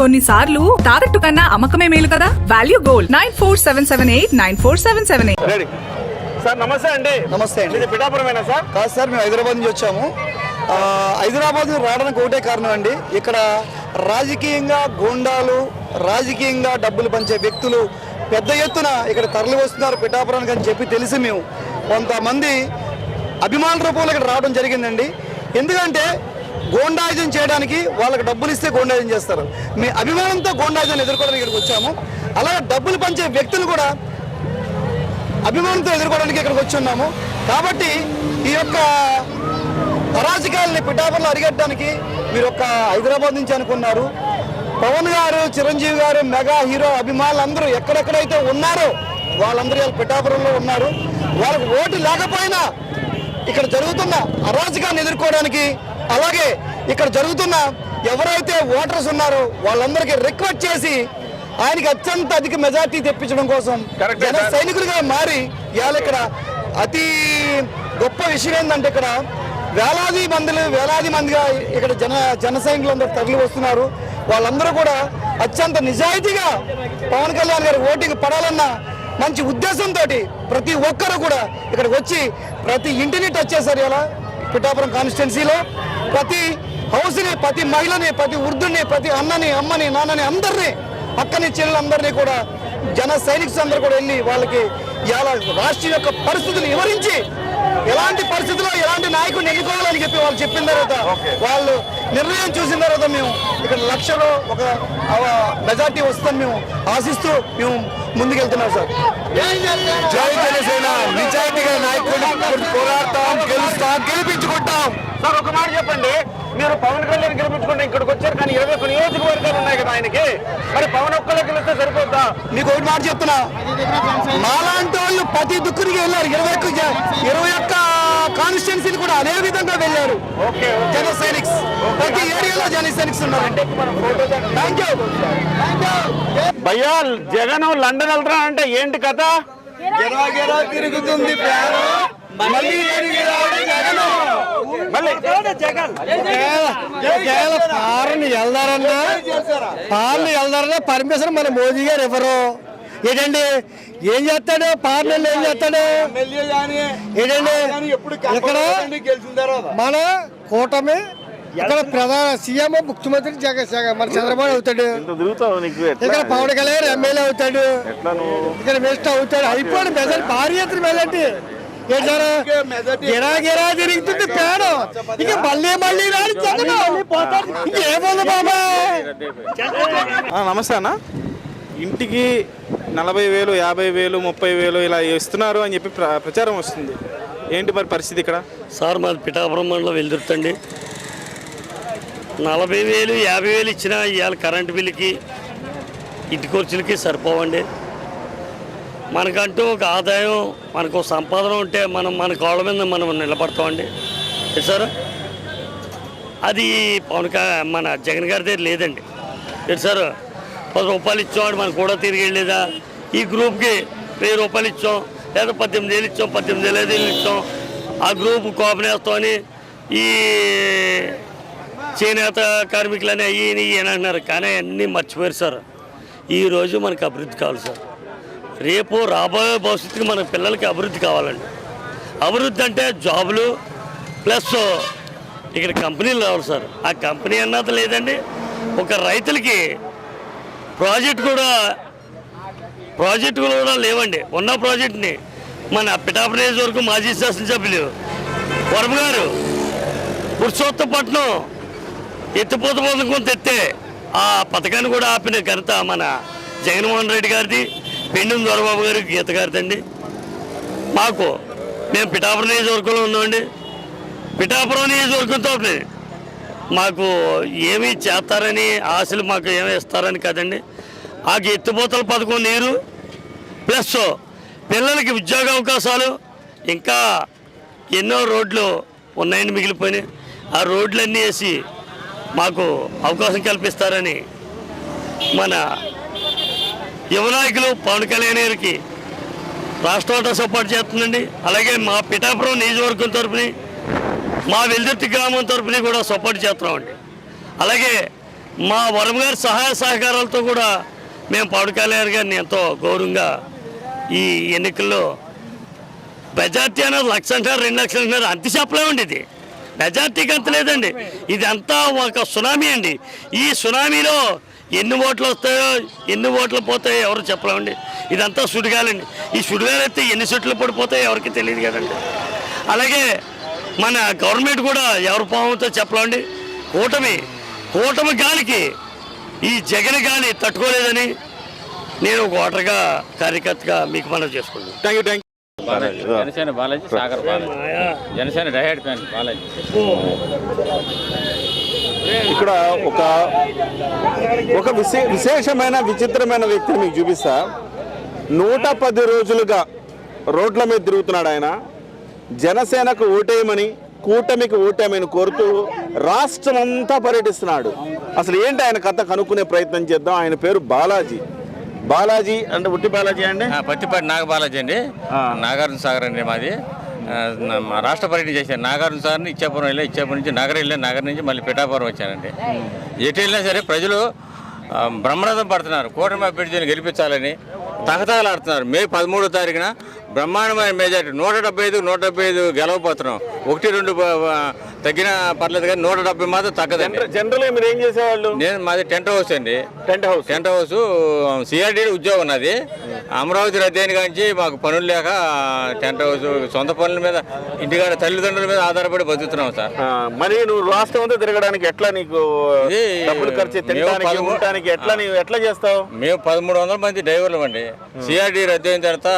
కొన్నిసార్లు తాకట్టు కన్నా అమ్మకమే మేలు కదా? Value gold nine four seven seven eight nine four seven seven eight ready sir నమస్తే అండి. నమస్తే అండి. ఇది పిఠాపురమేనా సార్ కాదు సార్ మేము హైదరాబాద్ నుంచి వచ్చాము. ఆ, హైదరాబాద్ రావడానికి ఒకటే కారణం అండి. ఇక్కడ రాజకీయంగా గూండాలు రాజకీయంగా డబ్బులు పంచే వ్యక్తులు పెద్ద ఎత్తున ఇక్కడ తరలి వస్తున్నారు పిఠాపురానికి అని చెప్పి తెలిసి మేము కొంతమంది అభిమాన రూపంలో ఇక్కడ రావడం జరిగిందండి. ఎందుకంటే గోండాయుజం చేయడానికి వాళ్ళకి డబ్బులు ఇస్తే గోండాయుజం చేస్తారు. మీ అభిమానంతో గోండాయుజాన్ని ఎదుర్కోవడానికి ఇక్కడికి వచ్చాము. అలాగే డబ్బులు పంచే వ్యక్తులు కూడా అభిమానంతో ఎదుర్కోవడానికి ఇక్కడికి వచ్చి ఉన్నాము. కాబట్టి ఈ యొక్క అరాజకాలని పిఠాపురలో అరిగట్టడానికి మీరు ఒక హైదరాబాద్ నుంచి అనుకున్నారు. పవన్ గారు చిరంజీవి గారు మెగా హీరో అభిమానులు అందరూ ఎక్కడెక్కడైతే ఉన్నారో వాళ్ళందరూ వాళ్ళ పిఠాపురంలో ఉన్నారు. వాళ్ళకి ఓటు లేకపోయినా ఇక్కడ జరుగుతున్న అరాజకాన్ని ఎదుర్కోవడానికి అలాగే ఇక్కడ జరుగుతున్న ఎవరైతే ఓటర్స్ ఉన్నారో వాళ్ళందరికీ రిక్వెస్ట్ చేసి ఆయనకి అత్యంత అధిక మెజార్టీ తెప్పించడం కోసం జన. సైనికులుగా మారి ఇవాళ ఇక్కడ అతి గొప్ప విషయం ఏంటంటే ఇక్కడ వేలాది మందిలు వేలాది మందిగా ఇక్కడ జన జన సైనికులు అందరూ తరలి వస్తున్నారు వాళ్ళందరూ కూడా అత్యంత నిజాయితీగా పవన్ కళ్యాణ్ గారి ఓటింగ్ పడాలన్న మంచి ఉద్దేశంతో ప్రతి ఒక్కరు కూడా ఇక్కడికి వచ్చి ప్రతి ఇంటిని టచ్ చేశారు ఇలా పిఠాపురం కాన్స్టిట్యున్సీలో ప్రతి హౌస్ని ప్రతి మహిళని ప్రతి వృద్ధుని ప్రతి అన్నని అమ్మని నాన్నని అందరినీ అక్కని చెల్లెలందరినీ కూడా జన సైనికులు అందరూ కూడా వెళ్ళి వాళ్ళకి ఇలా రాష్ట్రం యొక్క పరిస్థితులు వివరించి ఎలాంటి పరిస్థితుల్లో ఎలాంటి నాయకుడిని ఎన్నుకోవాలని చెప్పి వాళ్ళు చెప్పిన తర్వాత వాళ్ళు నిర్ణయం చూసిన తర్వాత మేము ఇక్కడ లక్షలో ఒక మెజార్టీ వస్తుందని మేము ఆశిస్తూ మేము ముందుకెళ్తున్నాం సార్. జై జనసేన. నిజాయితీగా నాయకుడిని పోరాడతాం గెలుస్తాం గెలిపించుకుంటాం. సార్ ఒక మాట చెప్పండి. మీరు పవన్ కళ్యాణ్ గెలిపించుకుంటే ఇక్కడికి వచ్చారు కానీ ఇరవై ఒక్క నియోజకవర్గాలు ఉన్నాయి కదా ఆయనకి. మరి పవన్ ఒక్కలో గెలిస్తే సరిపోద్దా? మీకు ఒకటి మాట చెప్తున్నా. మాలాంటి వాళ్ళు ప్రతి దుక్కునికి వెళ్ళారు. ఇరవై ఒక్క ఇరవై ఒక్క కాన్స్టిట్యున్సీలు కూడా అదే విధంగా వెళ్ళారు. ఓకే జన సైనిక్స్. ప్రతి ఏరియాలో జన సైనిక్స్ ఉన్నారు. థ్యాంక్ యూ భయ్యా జగన్ లండన్ వెళ్తున్నా అంటే ఏంటి కథ? తిరుగుతుంది మళ్ళీ. మళ్ళీ పారని వెళ్దారన్నా పార్ని వెళ్దారన్నా పర్మిషన్ మన మోదీ గారు ఇవ్వరు. ఏంటండి? ఏం చేస్తాడు? పార్లమెంట్ ఏం చేస్తాడు? ఏంటండి? ఇక్కడ మన కూటమి ఇక్కడ ప్రధాన సీఎం ముఖ్యమంత్రి జగన్ జగన్. మన చంద్రబాబు అవుతాడు. ఇక్కడ పవన్ కళ్యాణ్ ఎమ్మెల్యే అవుతాడు. ఇక్కడ మినిస్టర్ అవుతాడు. అయిపోయి మెజార్టీ భారీ ఎత్తున మెజార్టీ. గిరా గిరా తిరుగుతుంది పేరు ఇక మళ్ళీ మళ్ళీ ఇంకేముంది బాబా? ఆ, నమస్తే అన్న. ఇంటికి నలభై వేలు యాభై వేలు ముప్పై వేలు ఇలా ఇస్తున్నారు అని చెప్పి ప్ర- ప్రచారం వస్తుంది. ఏంటి మరి పరిస్థితి ఇక్కడ? సార్ మాది పిఠాపురం మండలం వెళ్తుర్తండి నలభై వేలు యాభై వేలు ఇచ్చినా ఇవాళ కరెంటు బిల్లుకి ఇంటి ఖర్చులకి సరిపోవండి. మనకంటూ ఒక ఆదాయం మనకు ఒక సంపాదన ఉంటే మనం మన కాళ్ళ మీద మనం నిలబడతామండి. సార్ అది పవన్ మన జగన్ గారి దగ్గర లేదండి. ఏంటి సార్ పది రూపాయలు ఇచ్చామండి మనకు కూడా తిరిగి వెళ్ళేదా ఈ గ్రూప్కి వెయ్యి రూపాయలు ఇచ్చాం లేదా పద్దెనిమిది వేలు ఇచ్చాం పద్దెనిమిది వేల ఐదు వేలు ఇచ్చాం. ఆ గ్రూప్ కోపనేస్తామని ఈ చేనేత కార్మికులని అయ్యి ఇయ్యి అని అంటున్నారు. కానీ అన్నీ మర్చిపోయారు సార్ ఈరోజు మనకు అభివృద్ధి కావాలి సార్ రేపు రాబోయే భవిష్యత్తుకి మన పిల్లలకి అభివృద్ధి కావాలండి. అభివృద్ధి అంటే జాబులు ప్లస్ ఇక్కడ కంపెనీలు రావాలి సార్. ఆ కంపెనీ అన్నది లేదండి. ఒక రైతులకి ప్రాజెక్ట్ కూడా ప్రాజెక్టు కూడా లేవండి. ఉన్న ప్రాజెక్ట్ని మన పిఠాపురం వరకు మాజీ శాసనసభ్యులు వరమ గారు పురుషోత్తపట్నం ఎత్తిపోత పథకం తెత్తే ఆ పథకాన్ని కూడా ఆపిన ఘనత మన జగన్మోహన్ రెడ్డి గారిది. పెండుం దొరబాబు గారి గీత గారిదండి మాకు మేము పిఠాపురం నియోజకవర్గంలో ఉన్నామండి. పిఠాపురం నియోజకవర్గంతో మాకు ఏమి చేస్తారని ఆశలు మాకు ఏమి ఇస్తారని కదండి. ఆ ఎత్తిపోతల పథకం నీరు ప్లస్ పిల్లలకి ఉద్యోగ అవకాశాలు ఇంకా ఎన్నో రోడ్లు ఉన్నాయని మిగిలిపోయినాయి. ఆ రోడ్లన్నీ వేసి మాకు అవకాశం కల్పిస్తారని మన యువ నాయకులు పవన్ కళ్యాణ్ గారికి రాష్ట్రంతో సపోర్ట్ చేస్తుందండి. అలాగే మా పిఠాపురం నియోజకవర్గం తరపుని మా వెల్దుర్తి గ్రామం తరఫుని కూడా సపోర్ట్ చేస్తున్నామండి. అలాగే మా వరంగారి సహాయ సహకారాలతో కూడా మేము పవన్ కళ్యాణ్ గారిని ఎంతో గౌరవంగా ఈ ఎన్నికల్లో మెజార్టీ అనేది లక్ష అంటారు రెండు లక్షలు అంటారు అంత చెప్పలేమండి ఇది. మెజార్టీకి అంత లేదండి. ఇది అంతా ఒక సునామీ అండి. ఈ సునామీలో ఎన్ని ఓట్లు వస్తాయో ఎన్ని ఓట్లు పోతాయో ఎవరు చెప్పలేమండి. ఇదంతా సుడిగాలండి. ఈ సుడిగాలు అయితే ఎన్ని చెట్లు పడిపోతాయో ఎవరికి తెలియదు కదండి. అలాగే మన గవర్నమెంట్ కూడా ఎవరు పావుతో చెప్పలేమండి. కూటమి కూటమి గాలికి ఈ జగన్ గాలి తట్టుకోలేదని నేను ఒక ఓటర్గా కార్యకర్తగా మీకు మనవి చేసుకుంటాను thank you thank Janasena Balaji Sagar Balaji. Janasena డైహెడ్ fan Balaji. ఇక్కడ ఒక ఒక విశే విశేషమైన విచిత్రమైన వ్యక్తిని మీకు చూపిస్తా. నూట పది రోజులుగా రోడ్ల మీద తిరుగుతున్నాడు ఆయన. జనసేనకు ఓటేయమని కూటమికి ఓటేయమని కోరుతూ రాష్ట్రం అంతా పర్యటిస్తున్నాడు. అసలు ఏంటి ఆయన కథ? కనుక్కునే ప్రయత్నం చేద్దాం. ఆయన పేరు బాలాజీ. బాలాజీ అంటే ఉట్టి బాలాజీ అండి? పత్తిపాటి నాగ బాలాజీ అండి. నాగార్జున సాగర్ అండి మాది. రాష్ట్ర పర్యటన చేశాను నాగార్జున సాగర్ని ఇచ్చాపురం వెళ్ళి ఇచ్చాపురం నుంచి నగర వెళ్ళాను నగర్ నుంచి మళ్ళీ పిఠాపురం వచ్చానండి. ఎటు వెళ్ళినా సరే ప్రజలు బ్రహ్మరథం పడుతున్నారు. కూటమి అభ్యర్థిని గెలిపించాలని తహతహలాడుతున్నారు. మే పదమూడో తారీఖున బ్రహ్మాండమైన మెజార్టీ. నూట డెబ్బై ఐదు నూట డెబ్బై ఐదు గెలవపోతున్నాం ఒకటి రెండు తగ్గినా పర్లేదు కానీ నూట డెబ్బై మాత్రం తగ్గదండి. జనరల్ మీరు ఏం చేసేవాళ్ళు? నేను మాది టెంట్ హౌస్ అండి. Tent house. Tent house C R D ఉద్యోగం ఉన్నది అమరావతి రద్దయిన కాంచి మాకు పనులు లేక టెంట్ హౌస్ సొంత పనుల మీద ఇంటికాడ తల్లిదండ్రుల మీద ఆధారపడి బతుకుతున్నాం సార్. మరి నువ్వు రాష్ట్రం అంతా తిరగడానికి ఎట్లా నీకు డబ్బులు ఖర్చు తినడానికి ఉండటానికి ఎట్లా నీవు ఎట్లా చేస్తావు? మేము పదమూడు వందల మంది డ్రైవర్లు అండి. సిఆర్డీ రద్దు అయిన తర్వాత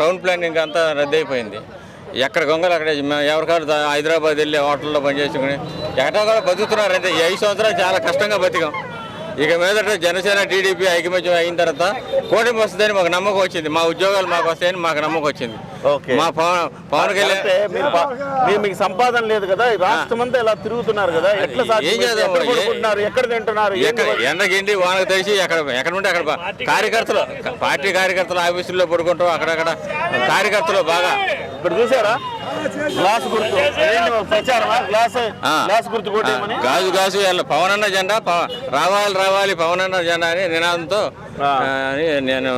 టౌన్ ప్లానింగ్ అంతా రద్దు అయిపోయింది ఎక్కడ గొంగలు అక్కడ మేము ఎవరికారు హైదరాబాద్ వెళ్ళి హోటల్లో పనిచేసుకుని ఎక్కడో కూడా బతుకుతున్నారు అంటే ఈ ఐదు సంవత్సరాలు చాలా కష్టంగా బతికాం. ఇక మీదట జనసేన టీడీపీ ఐకమత్యం అయిన తర్వాత కూటమి వస్తుందని మాకు నమ్మకం వచ్చింది. మా ఉద్యోగాలు మాకు వస్తాయని మాకు నమ్మకం వచ్చింది. ఓకే. మా పవన్ పవన్ కళ్యాణ్ కరెక్టే, మీరు పా- మీరు మీకు సంపాదన లేదు కదా? ఈ రాష్ట్రం అంతా ఇలా తిరుగుతున్నారు కదా? ఎట్లా ఏం సాధ్యం? చేద్దాం? ఎక్కడ తింటున్నారు? ఎక్కడ ఎండగిండి వానకు తెలిసి ఎక్కడ ఎక్కడ ఉంటే అక్కడ బా- కార్యకర్తలు పార్టీ కార్యకర్తలు ఆఫీసుల్లో పడుకుంటాం అక్కడక్కడ. కార్యకర్తలు బాగా ఇక్కడ చూసారా? గ్లాస్ గుర్తు. ప్రచారమా? గ్లాస్ గుర్తు గాజు గాజు పవన్ అన్న జెండా రావాలి రావాలి పవన్ అన్న జెండా అని నినాదంతో నేను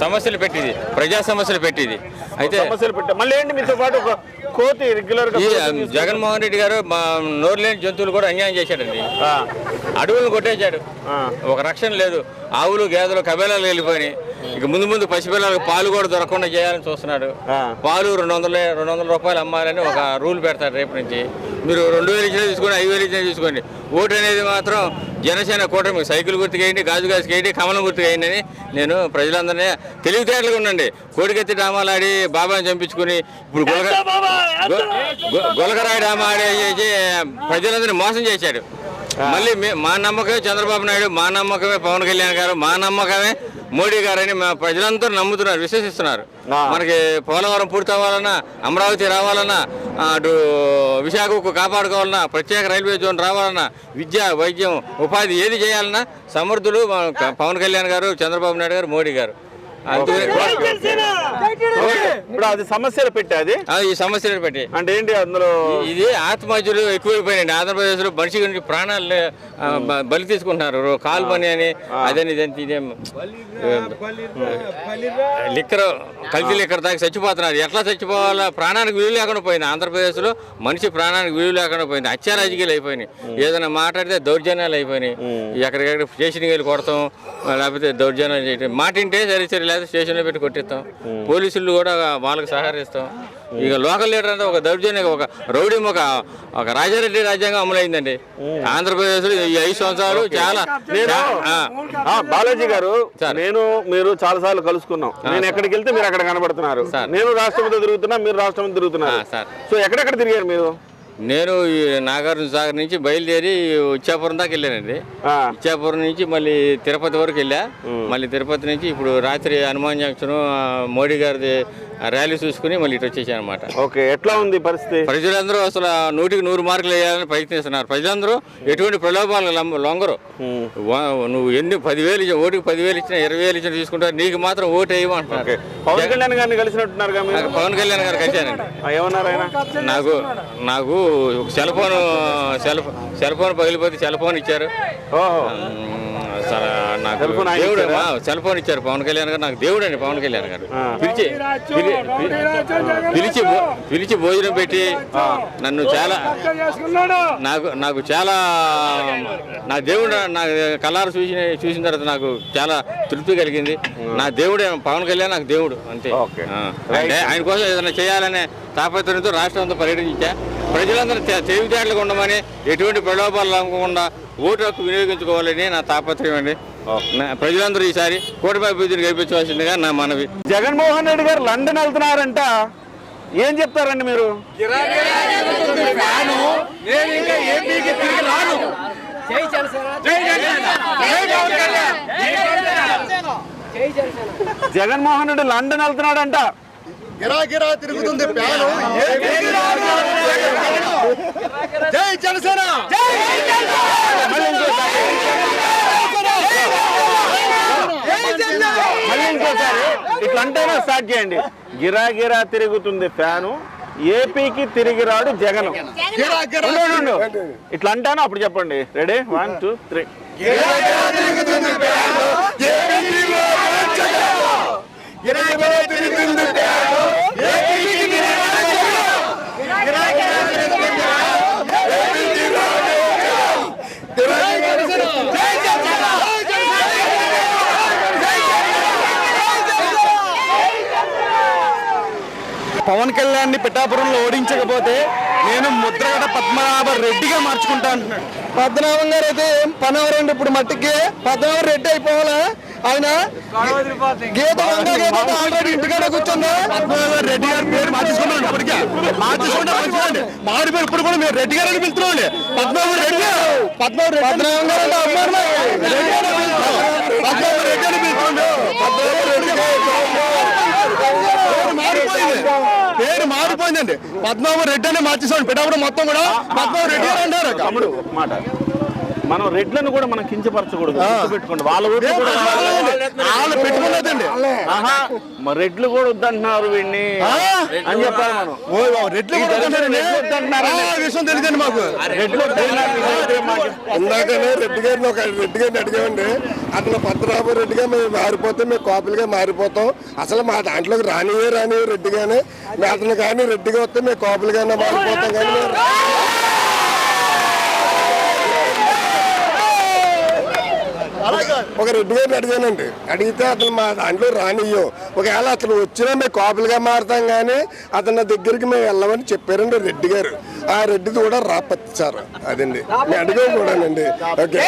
సమస్యలు పెట్టింది ప్రజా సమస్యలు పెట్టింది. అయితే సమస్యలు పెట్టా. మళ్ళీ ఏంటి మీతో పాటు కోతి రెగ్యులర్ జగన్మోహన్ రెడ్డి గారు మా నోరు లేని జంతువులు కూడా అన్యాయం చేశాడండి. అడవులను కొట్టేశాడు. ఒక రక్షణ లేదు. ఆవులు గేదెలు కబేలాలు వెళ్ళిపోయినాయి. ఇక ముందు ముందు పసిపిల్లలకు పాలు కూడా దొరకకుండా చేయాలని చూస్తున్నాడు. పాలు రెండు వందల రెండు వందల రూపాయలు అమ్మాలని ఒక రూల్ పెడతాడు రేపు నుంచి. మీరు రెండు వేలు ఇచ్చినా తీసుకోండి ఐదు వేలు ఇచ్చినా తీసుకోండి. ఓటు అనేది మాత్రం జనసేన కూటమి సైకిల్ గుర్తుకేయండి గాజు గాజుకి వేయండి కమలం గుర్తుకేయండి అని నేను ప్రజలందరినీ తెలివితేటలుగా ఉండండి. కోడికెత్తి ఆడి బాబాని చంపించుకుని ఇప్పుడు గులక గు- గు- గులకరాయి డ్రామా ఆడేసి ప్రజలందరినీ మోసం చేశాడు. మళ్ళీ మా నమ్మకమే చంద్రబాబు నాయుడు మా నమ్మకమే పవన్ కళ్యాణ్ గారు మా నమ్మకమే మోడీ గారని మా ప్రజలందరూ నమ్ముతున్నారు విశ్వసిస్తున్నారు. మనకి పోలవరం పూర్తి అవ్వాలన్నా అమరావతి రావాలన్నా అటు విశాఖకు కాపాడుకోవాలన్నా ప్రత్యేక రైల్వే జోన్ రావాలన్నా విద్య వైద్యం ఉపాధి ఏది చేయాలన్నా సమర్థులు పవన్ కళ్యాణ్ గారు చంద్రబాబు నాయుడు గారు మోడీ గారు ఇప్పుడు అది సమస్యలు పెట్టా అది? ఆ, ఈ సమస్యలు పెట్టి. అంటే ఏంటి అందులో? ఇది ఆత్మహత్యలు ఎక్కువైపోయినాయండి. ఆంధ్రప్రదేశ్లో మనిషి గురించి ప్రాణాలు బలి తీసుకుంటున్నారు. రో- కాలు పని అని అదని ఇదని ఇదేం లిక్కర్ కల్తీ లిక్కర్ తాగి చచ్చిపోతున్నారు. ఎట్లా చచ్చిపోవాలా? ప్రాణానికి విలువ లేకుండా పోయింది. ఆంధ్రప్రదేశ్లో మనిషి ప్రాణానికి విలువ లేకుండా పోయింది. హత్య రాజకీయాలు అయిపోయినాయి ఏదైనా మాట్లాడితే దౌర్జన్యాలు అయిపోయినాయి. ఎక్కడికెక్కడ స్టేషన్కి వెళ్ళి కొడతాం. లేకపోతే దౌర్జన్యాలు చేయటం. మాట వింటే సరే సరే లేకపోతే స్టేషన్లో పెట్టి కొట్టిస్తాం. పోలీసులు కూడా వాళ్ళకి సహకరిస్తాం ఇక లోకల్ లీడర్ అంటే ఒక దౌర్జన్యం ఒక రౌడీ ఒక ఒక రాజారెడ్డి రాజ్యాంగం అమలైందండి. ఆంధ్రప్రదేశ్లో ఈ ఐదు సంవత్సరాలు చాలా నేను ఆ, ఆ, బాలాజీ గారు. నేను మీరు చాలా సార్లు కలుసుకున్నాం నేను ఎక్కడికి వెళ్తే మీరు అక్కడ కనబడుతున్నారు. నేను రాష్ట్రపతి తిరుగుతున్నా మీరు రాష్ట్రపతి తిరుగుతున్నారు. ఆ, సార్. సో ఎక్కడెక్కడ తిరిగారు మీరు? నేను ఈ నాగార్జున సాగర్ నుంచి బయలుదేరి ఇచ్చాపురం దాకా వెళ్ళానండి. ఇచ్చాపురం నుంచి మళ్ళీ తిరుపతి వరకు వెళ్ళా. మళ్ళీ తిరుపతి నుంచి ఇప్పుడు రాత్రి హనుమాన్ జంక్షన్ మోడీ గారిది ర్యాలీ చూసుకుని మళ్ళీ ఇటు వచ్చేసాను అనమాట ఓకే ఎట్లా ఉంది పరిస్థితి? ప్రజలందరూ అసలు నూటికి నూరు మార్కులు వేయాలని ప్రయత్నిస్తున్నారు. ప్రజలందరూ ఎటువంటి ప్రలోభాలు లొంగరు. నువ్వు ఎన్ని పదివేలు ఇచ్చిన ఓటుకి పదివేలు ఇచ్చినా ఇరవై వేలు ఇచ్చినా తీసుకుంటారు నీకు మాత్రం ఓటు వేయమంటున్నారు పవన్ కళ్యాణ్ గారిని కలిసినట్టున్నారు పవన్ కళ్యాణ్ గారు కలిశానండి ఆ, ఏమన్నారు ఆయన? నాకు నాకు ఒక cell phone cell cell phone పగిలిపోతే cell phone ఇచ్చారు. ఓహో. నాకు సెల్ ఫోన్ ఆయన దేవుడు సెల్ ఫోన్ ఇచ్చారు పవన్ కళ్యాణ్ గారు. నాకు దేవుడు అండి పవన్ కళ్యాణ్ గారు. పిలిచి పిలి- పిలి- పిలిచి పిలిచి భోజనం పెట్టి నన్ను చాలా నాకు నాకు చాలా నా దేవుడు నా కళ్ళారు చూసిన చూసిన తర్వాత నాకు చాలా తృప్తి కలిగింది. నా దేవుడే పవన్ కళ్యాణ్ నాకు దేవుడు అంతే. ఓకే. ఆ. అంటే ఆయన కోసం ఏదైనా చేయాలనే తాపత్రయంతో రాష్ట్రం అంతా పర్యటించా. ప్రజలందరూ తెలివితేటలుగా ఉండమని ఎటువంటి ప్రలోభాలు లేకుండా ఓటు హక్కు వినియోగించుకోవాలని నా తాపత్రయం అండి. ప్రజలందరూ ఈసారి కూటమి అభివృద్ధిని గెలిపించవలసిందిగా నా మనవి. జగన్మోహన్ రెడ్డి గారు లండన్ వెళ్తున్నారంట. ఏం చెప్తారండి మీరు? జగన్మోహన్ రెడ్డి లండన్ వెళ్తున్నాడంట. గిరాగిరా తిరుగుతుంది ప్యాను. జై జనసేన. ఇట్లా అంటేనే స్టార్ట్ చేయండి. గిరా గిరా తిరుగుతుంది ఫ్యాను. ఏపీకి తిరిగి రాడు జగన్. ఇట్లా అంటాను అప్పుడు చెప్పండి. Ready? One two three. Pawan కళ్యాణ్ని పిఠాపురంలో ఓడించకపోతే నేను ముద్రగడ పద్మనాభ రెడ్డిగా మార్చుకుంటా అంటున్నాడు. పద్మనాభం గారు అయితే ఏం పని అవరండి ఇప్పుడు మట్టికి? పద్మనాభ రెడ్డి అయిపోవాలా? ఆయన గీత గీత ఆల్రెడీ ఇంటికాడ కూర్చుందా? పద్మనాభ రెడ్డి గారి పేరు మార్చుకున్నాడు ఇప్పటికే మార్చుకుంటే మంచిదండి. మాడి పేరు ఇప్పుడు కూడా మీరు రెడ్డి గారు అని పిలుస్తున్నాండి పద్మనాభ రెడ్డి పద్మనాభ రెడ్డి పద్మనాభం గారు. అమ్మారు రెడ్డి గారు అని పిలుస్తున్నాం. పద్మనాభ రెడ్డి అని పిలుస్తుండే పద్మనాభ రెడ్డి గారు పేరు మారిపోయింది పేరు మారిపోయిందండి పద్మనాభ రెడ్డి అని మార్చేసాడు పిఠాపురం మొత్తం కూడా పద్మనాభ రెడ్డి గారు అంటారు. మాట. మనం రెడ్లను కూడా మనం కించపరచకూడదు. పెట్టుకోండి. వాళ్ళ ఆహా మరి రెడ్లు కూడా వద్దంటున్నారు వీడిని. అని చెప్పాలి మనం. రెడ్లు కూడా వద్దంటారండి? ఆ, విషయం తెలియదండి మాకు. రెడ్లు ఇందాకనే రెడ్డి గారిని ఒక రెడ్డి గారిని అడిగామండి. అతను పద్మనాభ రెడ్డిగా మేము మారిపోతే మేము కాపులుగా మారిపోతాం. అసలు మా దాంట్లోకి రానివే రానివే రెడ్డిగానే అతను కానీ రెడ్డిగా వస్తే మేము కాపులుగానే మారిపోతాం కానీ ఒక రెడ్డి గారిని అడిగానండి. అడిగితే అతను మా దాంట్లో రానియో ఒకవేళ అతను వచ్చినా మేము కాపులుగా మారుతాం కానీ అతని దగ్గరికి మేము వెళ్ళమని చెప్పారండి రెడ్డి గారు. ఆ రెడ్డి కూడా రాపచ్చారు అదండి. మేము అడిగా కూడానండి. ఓకే.